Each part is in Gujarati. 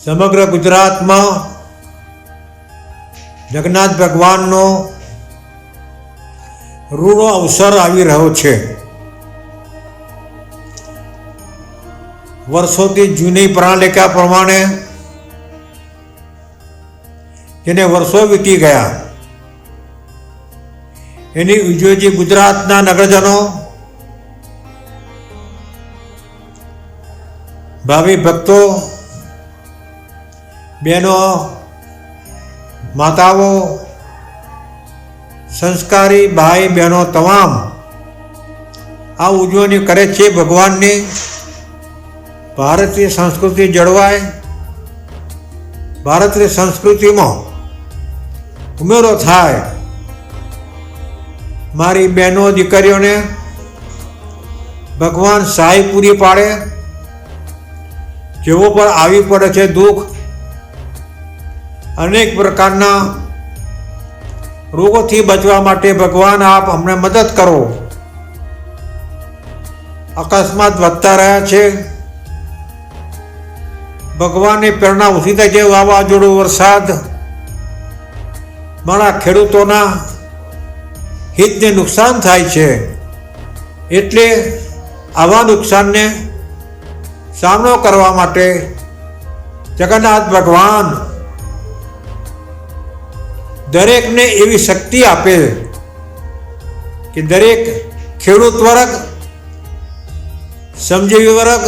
સમગ્ર ગુજરાતમાં જગન્નાથ ભગવાનનો રૂડો અવસર આવી રહ્યો છે. વર્ષોથી જૂની પ્રણાલિકા પ્રમાણે જેને વર્ષો વીતી ગયા, એની ઉજવજી ગુજરાતના નગરજનો ભાવિ ભક્તો બહેનો, માતાઓ, સંસ્કારી ભાઈ બહેનો તમામ, આ ઉજવણી કરે છે ભગવાનની. ભારતીય સંસ્કૃતિ જળવાય. ભારતીય સંસ્કૃતિમાં ઉમેરો થાય. મારી બહેનો દીકરીઓને ભગવાન સહાય પૂરી પાડે. જેવો પર આવી પડે છે દુઃખ અનેક પ્રકારના રોગોથી બચવા માટે ભગવાન આપ અમને મદદ કરો. અકસ્માત વધતા રહ્યા છે. ભગવાનની પ્રેરણા ઉઠી થઈ છે. વાવાઝોડું, વરસાદ, મારા ખેડૂતોના હિતને નુકસાન થાય છે. એટલે આવા નુકસાનને સામનો કરવા માટે જગન્નાથ ભગવાન દરેકને એવી શક્તિ આપે કે દરેક ખેડૂત વર્ગ, સમજીવી વર્ગ,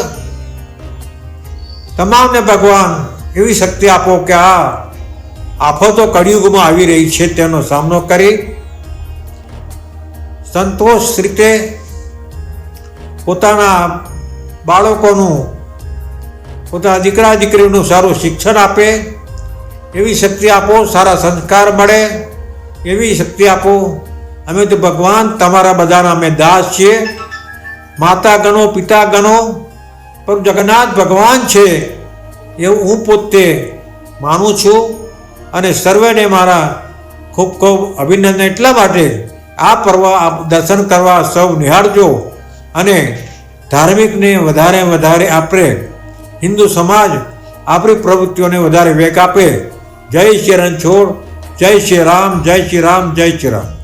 તમામને ભગવાન એવી શક્તિ આપો કે આ આફતો કળિયુગમાં આવી રહી છે તેનો સામનો કરી સંતોષ રીતે પોતાના બાળકોનું, પોતાના દીકરા દીકરીનું સારું શિક્ષણ આપે એવી શક્તિ આપો, સારા સંસ્કાર મળે. એવી શક્તિ આપો. અમે તો ભગવાન તમારા બધાના અમે દાસ છીએ. માતા ગણો પિતા ગણો પણ જગન્નાથ ભગવાન છે. એવું હું પોતે માનું છું અને સર્વેને મારા ખૂબ ખૂબ અભિનંદન એટલા માટે આ પર્વ દર્શન કરવા સૌ નિહાળજો. અને ધાર્મિકને વધારે વધારે આપણે, હિન્દુ સમાજ આપણી પ્રવૃત્તિઓને વધારે વેગ આપે. જય શ્રી રણછોડ જય શ્રી રામ જય શ્રી રામ જય શ્રી રામ